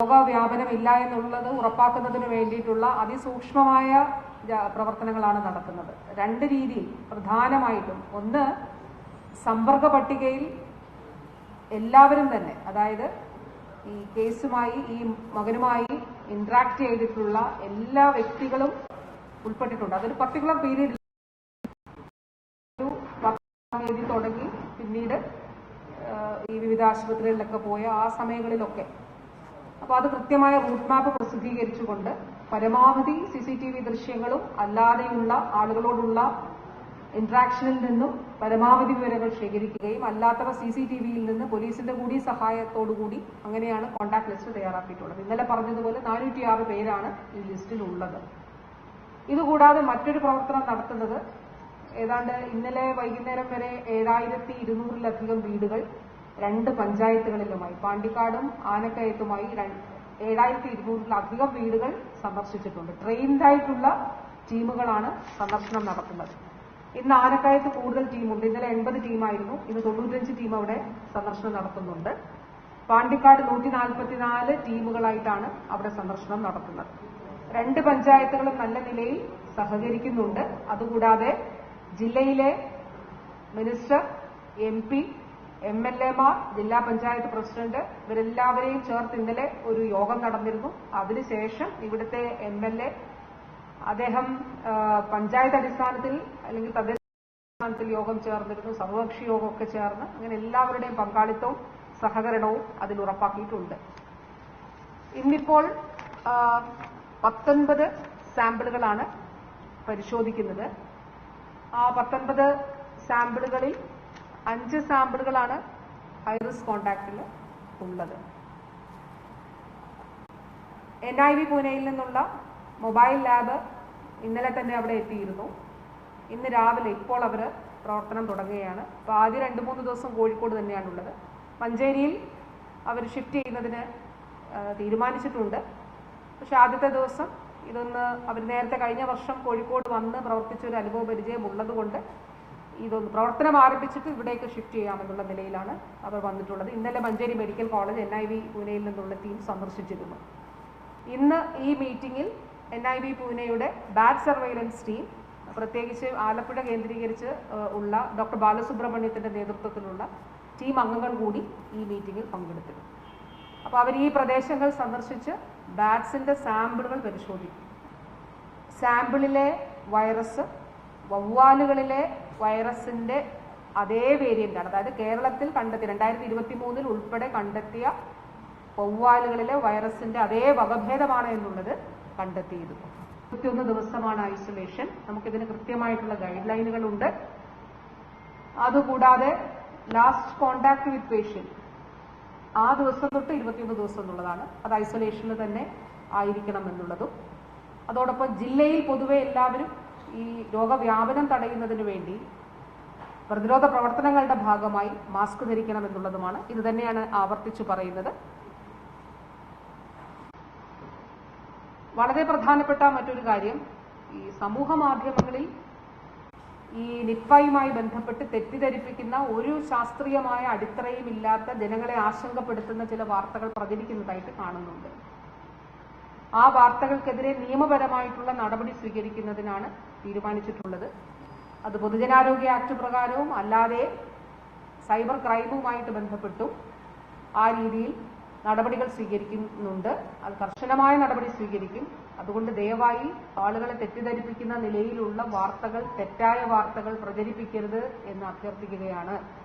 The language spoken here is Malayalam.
രോഗവ്യാപനമില്ല എന്നുള്ളത് ഉറപ്പാക്കുന്നതിന് വേണ്ടിയിട്ടുള്ള അതിസൂക്ഷ്മമായ പ്രവർത്തനങ്ങളാണ് നടക്കുന്നത് രണ്ട് രീതിയിൽ പ്രധാനമായിട്ടും. ഒന്ന് സമ്പർക്ക പട്ടികയിൽ എല്ലാവരും തന്നെ അതായത് ഈ കേസുമായി ഈ മകനുമായി ഇന്ററാക്ട് ചെയ്തിട്ടുള്ള എല്ലാ വ്യക്തികളും ഉൾപ്പെട്ടിട്ടുണ്ട്. അതൊരു പർട്ടിക്കുലർ പീരീഡ് ഒരു തുടങ്ങി പിന്നീട് ഈ വിവിധ ആശുപത്രികളിലൊക്കെ പോയ ആ സമയങ്ങളിലൊക്കെ അപ്പോൾ അത് കൃത്യമായ റൂട്ട് മാപ്പ് പ്രസിദ്ധീകരിച്ചുകൊണ്ട് പരമാവധി സി സി ടി വി ദൃശ്യങ്ങളും അല്ലാതെയുള്ള ആളുകളോടുള്ള ഇന്ററാക്ഷനിൽ നിന്നും പരമാവധി വിവരങ്ങൾ ശേഖരിക്കുകയും അല്ലാത്തവ സി സി ടി വിയിൽ നിന്ന് പോലീസിന്റെ കൂടി സഹായത്തോടുകൂടി അങ്ങനെയാണ് കോൺടാക്ട് ലിസ്റ്റ് തയ്യാറാക്കിയിട്ടുള്ളത്. ഇന്നലെ പറഞ്ഞതുപോലെ നാനൂറ്റി ആറ് പേരാണ് ഈ ലിസ്റ്റിലുള്ളത് ഇതുകൂടാതെ മറ്റൊരു പ്രവർത്തനം നടത്തുന്നത് ഏതാണ്ട് ഇന്നലെ വൈകുന്നേരം വരെ ഏഴായിരത്തി ഇരുന്നൂറിലധികം വീടുകൾ രണ്ട് പഞ്ചായത്തുകളിലുമായി പാണ്ടിക്കാടും ആനക്കയത്തുമായി ഏഴായിരത്തി ഇരുന്നൂറിലധികം വീടുകൾ സന്ദർശിച്ചിട്ടുണ്ട്. ട്രെയിൻഡായിട്ടുള്ള ടീമുകളാണ് സന്ദർശനം നടത്തുന്നത്. ഇന്ന് ആനക്കയത്ത് കൂടുതൽ ടീമുണ്ട്. ഇന്നലെ എൺപത് ടീമായിരുന്നു. ഇന്ന് തൊണ്ണൂറ്റഞ്ച് ടീം അവിടെ സന്ദർശനം നടത്തുന്നുണ്ട്. പാണ്ടിക്കാട് നൂറ്റി നാൽപ്പത്തിനാല് ടീമുകളായിട്ടാണ് അവിടെ സന്ദർശനം നടത്തുന്നത്. രണ്ട് പഞ്ചായത്തുകളും നല്ല നിലയിൽ സഹകരിക്കുന്നുണ്ട്. അതുകൂടാതെ ജില്ലയിലെ minister M P M L എമാർ ജില്ലാ പഞ്ചായത്ത് പ്രസിഡന്റ് ഇവരെല്ലാവരെയും ചേർത്ത് ഇന്നലെ ഒരു യോഗം നടന്നിരുന്നു. അതിനുശേഷം ഇവിടുത്തെ എം എൽ എ അദ്ദേഹം പഞ്ചായത്ത് അടിസ്ഥാനത്തിൽ അല്ലെങ്കിൽ തദ്ദേശ അടിസ്ഥാനത്തിൽ യോഗം ചേർന്നിരുന്നു സർവകക്ഷി യോഗമൊക്കെ ചേർന്ന് അങ്ങനെ എല്ലാവരുടെയും പങ്കാളിത്തവും സഹകരണവും അതിൽ ഉറപ്പാക്കിയിട്ടുണ്ട്. ഇന്നിപ്പോൾ പത്തൊൻപത് സാമ്പിളുകളാണ് പരിശോധിക്കുന്നത്. ആ പത്തൊൻപത് സാമ്പിളുകളിൽ അഞ്ച് സാമ്പിളുകളാണ് ഐറിസ് കോണ്ടാക്റ്റിൽ ഉള്ളത്. എൻ ഐ വി പൂനെയിൽ നിന്നുള്ള മൊബൈൽ ലാബ് ഇന്നലെ തന്നെ അവിടെ എത്തിയിരുന്നു. ഇന്ന് രാവിലെ ഇപ്പോൾ അവർ പ്രവർത്തനം തുടങ്ങുകയാണ്. അപ്പോൾ ആദ്യം രണ്ട് മൂന്ന് ദിവസം കോഴിക്കോട് തന്നെയാണുള്ളത് മഞ്ചേരിയിൽ അവർ ഷിഫ്റ്റ് ചെയ്യുന്നതിന് തീരുമാനിച്ചിട്ടുണ്ട്. പക്ഷെ ആദ്യത്തെ ദിവസം ഇതൊന്ന് അവർ നേരത്തെ കഴിഞ്ഞ വർഷം കോഴിക്കോട് വന്ന് പ്രവർത്തിച്ച ഒരു അനുഭവ പരിചയം ഉള്ളതുകൊണ്ട് ഇതൊന്ന് പ്രവർത്തനം ആരംഭിച്ചിട്ട് ഇവിടേക്ക് ഷിഫ്റ്റ് ചെയ്യാമെന്നുള്ള നിലയിലാണ് അവർ വന്നിട്ടുള്ളത്. ഇന്നലെ Manjeri medical college N I V പൂനെയിൽ നിന്നുള്ള ടീം സന്ദർശിച്ചിരുന്നു. ഇന്ന് ഈ മീറ്റിംഗിൽ എൻ ഐ വി പൂനെയുടെ ബാറ്റ് സർവൈലൻസ് ടീം പ്രത്യേകിച്ച് ആലപ്പുഴ കേന്ദ്രീകരിച്ച് ഉള്ള ഡോക്ടർ ബാലസുബ്രഹ്മണ്യത്തിന്റെ നേതൃത്വത്തിലുള്ള ടീം അംഗങ്ങൾ കൂടി ഈ മീറ്റിംഗിൽ പങ്കെടുത്തിരുന്നു. അപ്പോൾ അവർ ഈ പ്രദേശങ്ങൾ സന്ദർശിച്ച് ബാറ്റ്സിന്റെ സാമ്പിളുകൾ പരിശോധിക്കും. സാമ്പിളിലെ വൈറസ് വവ്വാലുകളിലെ വൈറസിന്റെ അതേ വേരിയന്റാണ്. അതായത് കേരളത്തിൽ കണ്ടെത്തി രണ്ടായിരത്തി ഇരുപത്തി മൂന്നിൽ ഉൾപ്പെടെ കണ്ടെത്തിയ വവ്വാലുകളിലെ വൈറസിന്റെ അതേ വകഭേദമാണ് എന്നുള്ളത് കണ്ടെത്തിയിരുന്നു ഇരുപത്തിയൊന്ന് ദിവസമാണ് ഐസൊലേഷൻ. നമുക്കിതിന് കൃത്യമായിട്ടുള്ള ഗൈഡ് ലൈനുകളുണ്ട് അതുകൂടാതെ ലാസ്റ്റ് കോണ്ടാക്ട് വിത്ത് പേഷ്യന്റ് ആ ദിവസം തൊട്ട് ഇരുപത്തിയൊന്ന് ദിവസം എന്നുള്ളതാണ്. അത് ഐസൊലേഷനിൽ തന്നെ ആയിരിക്കണം എന്നുള്ളതും അതോടൊപ്പം ജില്ലയിൽ പൊതുവെ എല്ലാവരും ഈ രോഗവ്യാപനം തടയുന്നതിന് വേണ്ടി പ്രതിരോധ പ്രവർത്തനങ്ങളുടെ ഭാഗമായി മാസ്ക് ധരിക്കണം എന്നുള്ളതുമാണ്. ഇത് തന്നെയാണ് ആവർത്തിച്ചു പറയുന്നത്. വളരെ പ്രധാനപ്പെട്ട മറ്റൊരു കാര്യം ഈ സമൂഹ മാധ്യമങ്ങളിൽ ഈ നിപ്പയുമായി ബന്ധപ്പെട്ട് തെറ്റിദ്ധരിപ്പിക്കുന്ന ഒരു ശാസ്ത്രീയമായ അടിത്തറയും ഇല്ലാത്ത ജനങ്ങളെ ആശങ്കപ്പെടുത്തുന്ന ചില വാർത്തകൾ പ്രചരിക്കുന്നതായിട്ട് കാണുന്നുണ്ട്. ആ വാർത്തകൾക്കെതിരെ നിയമപരമായിട്ടുള്ള നടപടി സ്വീകരിക്കുന്നതിനാണ് തീരുമാനിച്ചിട്ടുള്ളത്. അത് പൊതുജനാരോഗ്യ ആക്ട് പ്രകാരവും അല്ലാതെ സൈബർ ക്രൈമുമായിട്ട് ബന്ധപ്പെട്ടും ആ രീതിയിൽ നടപടികൾ സ്വീകരിക്കുന്നുണ്ട്. അത് കർശനമായ നടപടി സ്വീകരിക്കും. അതുകൊണ്ട് ദയവായി ആളുകളെ തെറ്റിദ്ധരിപ്പിക്കുന്ന നിലയിലുള്ള വാർത്തകൾ തെറ്റായ വാർത്തകൾ പ്രചരിപ്പിക്കരുത് എന്ന് അഭ്യർത്ഥിക്കുകയാണ്.